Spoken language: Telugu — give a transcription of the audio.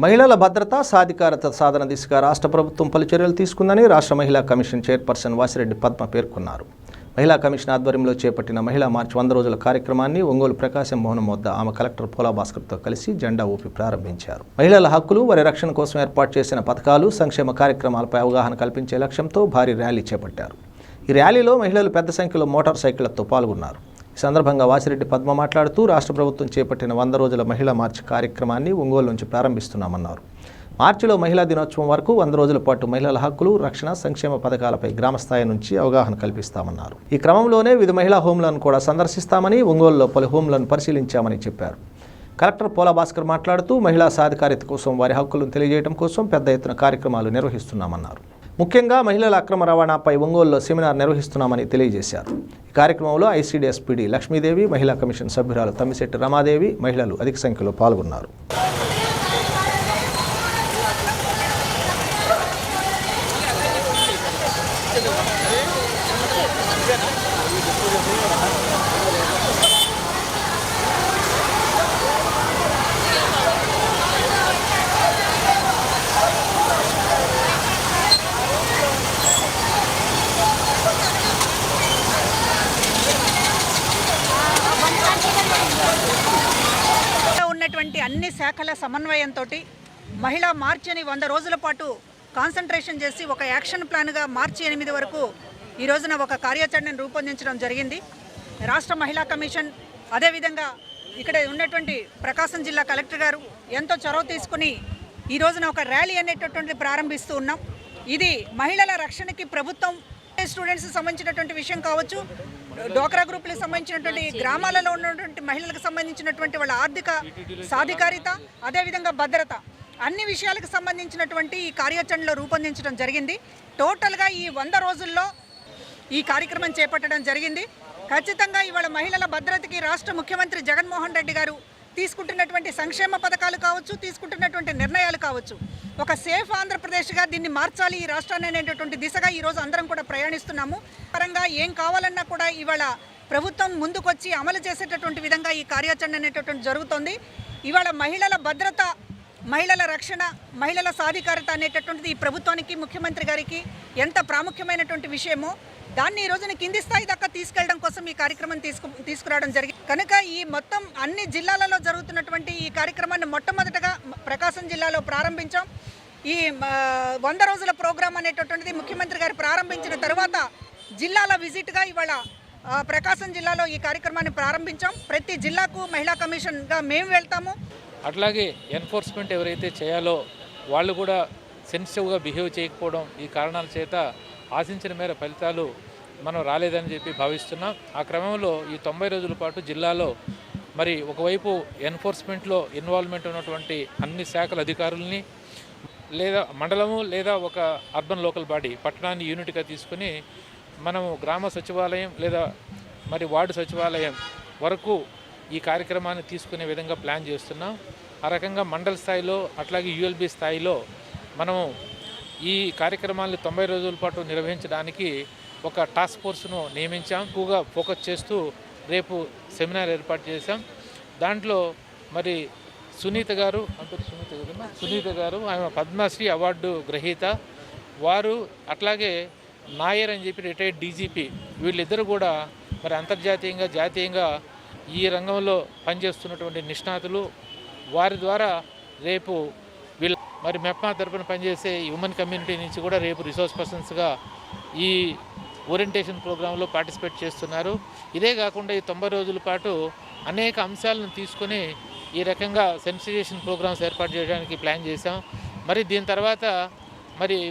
మహిళల భద్రత సాధికారత సాధన దిశగా రాష్ట్ర ప్రభుత్వం పలు చర్యలు తీసుకుందని రాష్ట్ర మహిళా కమిషన్ చైర్పర్సన్ వాసిరెడ్డి పద్మ పేర్కొన్నారు. మహిళా కమిషన్ ఆధ్వర్యంలో చేపట్టిన మహిళా మార్చి వంద రోజుల కార్యక్రమాన్ని ఒంగోలు ప్రకాశం భవనం వద్ద ఆమె కలెక్టర్ పోలా భాస్కర్తో కలిసి జెండా ఊపి ప్రారంభించారు. మహిళల హక్కులు వారి రక్షణ కోసం ఏర్పాటు చేసిన పథకాలు సంక్షేమ కార్యక్రమాలపై అవగాహన కల్పించే లక్ష్యంతో భారీ ర్యాలీ చేపట్టారు. ఈ ర్యాలీలో మహిళలు పెద్ద సంఖ్యలో మోటార్ సైకిళ్ళతో పాల్గొన్నారు. ఈ సందర్భంగా వాసిరెడ్డి పద్మ మాట్లాడుతూ రాష్ట్ర ప్రభుత్వం చేపట్టిన వంద రోజుల మహిళా మార్చి కార్యక్రమాన్ని ఒంగోలు నుంచి ప్రారంభిస్తున్నామన్నారు. మార్చిలో మహిళా దినోత్సవం వరకు వంద రోజుల పాటు మహిళల హక్కులు రక్షణ సంక్షేమ పథకాలపై గ్రామస్థాయి నుంచి అవగాహన కల్పిస్తామన్నారు. ఈ క్రమంలోనే వివిధ మహిళా హోంలను కూడా సందర్శిస్తామని ఒంగోలులో పలు హోంలను పరిశీలించామని చెప్పారు. కలెక్టర్ పోలా భాస్కర్ మాట్లాడుతూ మహిళా సాధికారిత కోసం వారి హక్కులను తెలియజేయడం కోసం పెద్ద ఎత్తున కార్యక్రమాలు నిర్వహిస్తున్నామన్నారు. ముఖ్యంగా మహిళల అక్రమ రవాణాపై ఒంగోలులో సెమినార్ నిర్వహిస్తున్నామని తెలియజేశారు. ఈ కార్యక్రమంలో ఐసీడీఎస్పీడీ లక్ష్మీదేవి మహిళా కమిషన్ సభ్యురాలు తమ్మిశెట్టి రమాదేవి మహిళలు అధిక సంఖ్యలో పాల్గొన్నారు. ఉన్నటువంటి అన్ని శాఖల సమన్వయంతో మహిళా మార్చి అని వంద రోజుల పాటు కాన్సన్ట్రేషన్ చేసి ఒక యాక్షన్ ప్లాన్గా మార్చి ఎనిమిది వరకు ఈ రోజున ఒక కార్యాచరణను రూపొందించడం జరిగింది. రాష్ట్ర మహిళా కమిషన్ అదేవిధంగా ఇక్కడ ఉన్నటువంటి ప్రకాశం జిల్లా కలెక్టర్ గారు ఎంతో చొరవ తీసుకుని ఈ రోజున ఒక ర్యాలీ అనేటటువంటి ప్రారంభిస్తూ ఉన్నాం. ఇది మహిళల రక్షణకి ప్రభుత్వం స్టూడెంట్స్ సంబంధించినటువంటి విషయం కావచ్చు డోక్రా గ్రూపులకు సంబంధించినటువంటి గ్రామాలలో ఉన్నటువంటి మహిళలకు సంబంధించినటువంటి వాళ్ళ ఆర్థిక సాధికారిత అదేవిధంగా భద్రత అన్ని విషయాలకు సంబంధించినటువంటి ఈ కార్యాచరణలో రూపొందించడం జరిగింది. టోటల్గా ఈ వంద రోజుల్లో ఈ కార్యక్రమం చేపట్టడం జరిగింది. ఖచ్చితంగా ఇవాళ మహిళల భద్రతకి రాష్ట్ర ముఖ్యమంత్రి జగన్మోహన్ రెడ్డి గారు తీసుకుంటున్నటువంటి సంక్షేమ పథకాలు కావచ్చు తీసుకుంటున్నటువంటి నిర్ణయాలు కావచ్చు. ఒక సేఫ్ ఆంధ్రప్రదేశ్గా దీన్ని మార్చాలి ఈ రాష్ట్రాన్ని అనేటటువంటి దిశగా ఈరోజు అందరం కూడా ప్రయాణిస్తున్నాము. పరంగా ఏం కావాలన్నా కూడా ఇవాళ ప్రభుత్వం ముందుకొచ్చి అమలు చేసేటటువంటి విధంగా ఈ కార్యాచరణ అనేటటువంటి జరుగుతోంది. ఇవాళ మహిళల భద్రత మహిళల రక్షణ మహిళల సాధికారత అనేటటువంటిది ఈ ప్రభుత్వానికి ముఖ్యమంత్రి గారికి ఎంత ప్రాముఖ్యమైనటువంటి విషయమో దాన్ని ఈ రోజున కింది స్థాయి దాకా తీసుకెళ్ళడం కోసం ఈ కార్యక్రమం తీసుకు తీసుకురావడం జరిగింది. కనుక ఈ మొత్తం అన్ని జిల్లాలలో జరుగుతున్నటువంటి ఈ కార్యక్రమాన్ని మొట్టమొదటగా ప్రకాశం జిల్లాలో ప్రారంభించాం. ఈ వంద రోజుల ప్రోగ్రాం అనేటటువంటిది ముఖ్యమంత్రి గారు ప్రారంభించిన తర్వాత జిల్లాల విజిట్గా ఇవాళ ప్రకాశం జిల్లాలో ఈ కార్యక్రమాన్ని ప్రారంభించాం. ప్రతి జిల్లాకు మహిళా కమిషన్గా మేము వెళ్తాము. అట్లాగే ఎన్ఫోర్స్మెంట్ ఎవరైతే చేయాలో వాళ్ళు కూడా సెన్సిటివ్గా బిహేవ్ చేయకపోవడం ఈ కారణాల చేత ఆశించిన మేర ఫలితాలు మనం రాలేదని చెప్పి భావిస్తున్నాం. ఆ క్రమంలో ఈ తొంభై రోజుల పాటు జిల్లాలో మరి ఒకవైపు ఎన్ఫోర్స్మెంట్లో ఇన్వాల్వ్మెంట్ ఉన్నటువంటి అన్ని శాఖల అధికారుల్ని లేదా మండలము లేదా ఒక అర్బన్ లోకల్ బాడీ పట్టణాన్ని యూనిట్గా తీసుకుని మనము గ్రామ సచివాలయం లేదా మరి వార్డు సచివాలయం వరకు ఈ కార్యక్రమాన్ని తీసుకునే విధంగా ప్లాన్ చేస్తున్నాం. ఆ రకంగా మండల స్థాయిలో అట్లాగే యుఎల్బి స్థాయిలో మనము ఈ కార్యక్రమాన్ని తొంభై రోజుల పాటు నిర్వహించడానికి ఒక టాస్క్ ఫోర్స్ను నియమించాం. ఎక్కువగా ఫోకస్ చేస్తూ రేపు సెమినార్ ఏర్పాటు చేశాం. దాంట్లో మరి సునీత గారు అంటే సునీత గారు సునీత గారు ఆమె పద్మశ్రీ అవార్డు గ్రహీత. వారు అట్లాగే నాయర్ అని చెప్పి రిటైర్డ్ డీజీపీ. వీళ్ళిద్దరు కూడా మరి అంతర్జాతీయంగా జాతీయంగా ఈ రంగంలో పనిచేస్తున్నటువంటి నిష్ణాతులు. వారి ద్వారా రేపు వీళ్ళ మరి మెప్మా తరపున పనిచేసే ఈ కమ్యూనిటీ నుంచి కూడా రేపు రిసోర్స్ పర్సన్స్గా ఈ ఓరియంటేషన్ ప్రోగ్రాంలో పార్టిసిపేట్ చేస్తున్నారు. ఇదే కాకుండా ఈ తొంభై రోజుల పాటు అనేక అంశాలను తీసుకొని ఈ రకంగా సెన్సిటైజేషన్ ప్రోగ్రామ్స్ ఏర్పాటు చేయడానికి ప్లాన్ చేశాం. మరి దీని తర్వాత మరి